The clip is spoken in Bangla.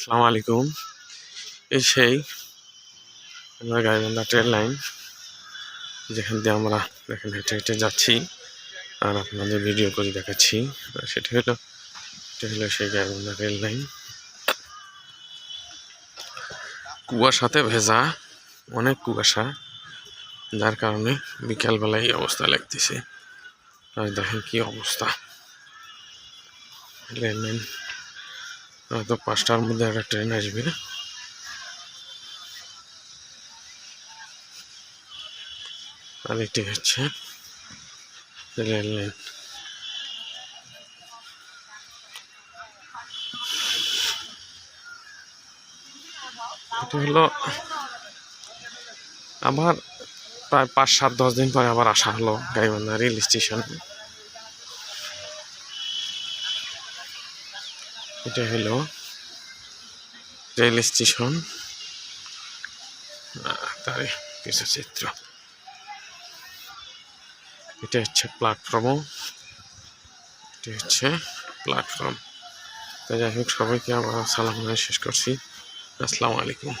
আসসালামু আলাইকুম। এই সেই আমরা গাইবান্ধা ট্রেন লাইন, যেখান দিয়ে আমরা দেখেন হেঁটে হেঁটে যাচ্ছি আর আপনাদের ভিডিও করে দেখাচ্ছি। সেটা হলো এটা হলো সেই গাইবান্ধা রেল লাইন। কুয়াশাতে ভেজা, অনেক কুয়াশা, যার কারণে বিকালবেলায় এই অবস্থা লাগতেছে। আর দেখেন কী অবস্থা। রেল লাইন হয়তো পাঁচটার মধ্যে একটা ট্রেন আসবে। আর এটি হচ্ছে রেল লাইন। এটা হলো আবার প্রায় পাঁচ সাত দশ দিন পরে আবার আসা হলো গাইবান্ধা রেল স্টেশন। এটা হলো রেল স্টেশন। তার কিছু চিত্র। এটা হচ্ছে প্ল্যাটফর্ম এটা হচ্ছে প্ল্যাটফর্ম তাই যাই হোক, সবাইকে আবার সালাম শেষ করছি। আসসালামু আলাইকুম।